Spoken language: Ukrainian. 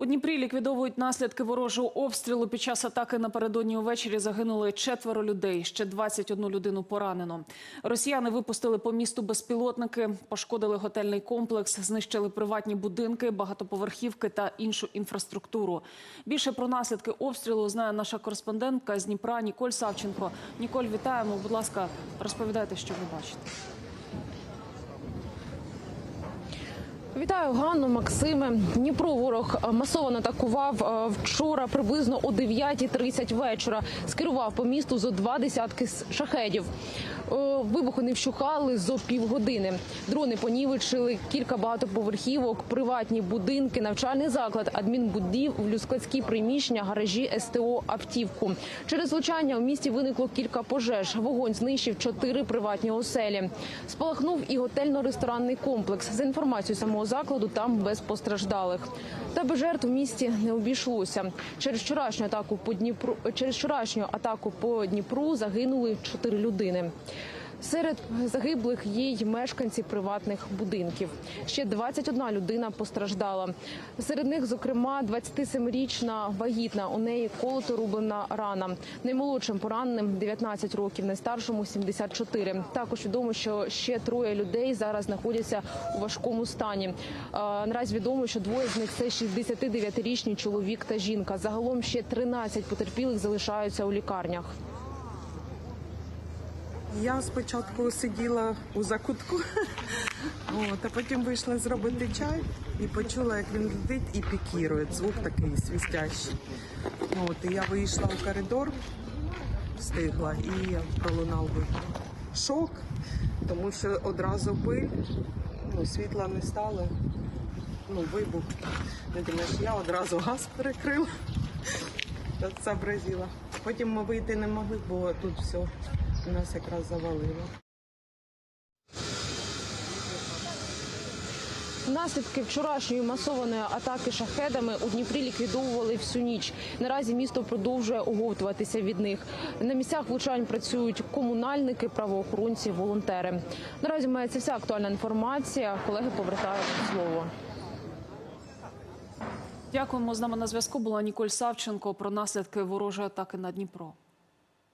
У Дніпрі ліквідовують наслідки ворожого обстрілу. Під час атаки напередодні увечері загинули четверо людей. Ще 21 людину поранено. Росіяни випустили по місту безпілотники, пошкодили готельний комплекс, знищили приватні будинки, багатоповерхівки та іншу інфраструктуру. Більше про наслідки обстрілу знає наша кореспондентка з Дніпра Ніколь Савченко. Ніколь, вітаємо. Будь ласка, розповідайте, що ви бачите. Вітаю Ганну, Максиме. Дніпро ворог масово атакував е, вчора приблизно о 9.30 вечора. Скерував по місту зо два десятки шахедів. Е, Вибухи не вщухали зо півгодини. Дрони понівечили кілька багатоповерхівок, приватні будинки, навчальний заклад, адмінбудівлю, складські приміщення, гаражі, СТО, автівку. Через влучання у місті виникло кілька пожеж. Вогонь знищив чотири приватні оселі. Спалахнув і готельно-ресторанний комплекс. За інформацією самого закладу, там без постраждалих. Та без жертв в місті не обійшлося. Через вчорашню атаку по Дніпру через вчорашню атаку по Дніпру загинули чотири людини. Серед загиблих є й мешканці приватних будинків. Ще 21 людина постраждала. Серед них, зокрема, 27-річна вагітна. У неї колото рублена рана. Наймолодшим пораненим 19 років, найстаршому 74. Також відомо, що ще троє людей зараз знаходяться у важкому стані. Е, Наразі відомо, що двоє з них це 69-річний чоловік та жінка. Загалом ще 13 потерпілих залишаються у лікарнях. Я спочатку сиділа у закутку, от, а потім вийшла зробити чай і почула, як він летить і пікірує. Звук такий свистящий. От, і я вийшла у коридор, встигла і пролунав вибух. Шок, тому що одразу пиль, ну, світла не стало, ну, вибух. Не думаєш, я одразу газ перекрила, та сообразила. Потім ми вийти не могли, бо тут все нас якраз завалило. Наслідки вчорашньої масованої атаки шахедами у Дніпрі ліквідовували всю ніч. Наразі місто продовжує оговтуватися від них. На місцях влучань працюють комунальники, правоохоронці, волонтери. Наразі мається вся актуальна інформація. Колеги повертають слово. Дякуємо. З нами на зв'язку була Ніколь Савченко про наслідки ворожої атаки на Дніпро.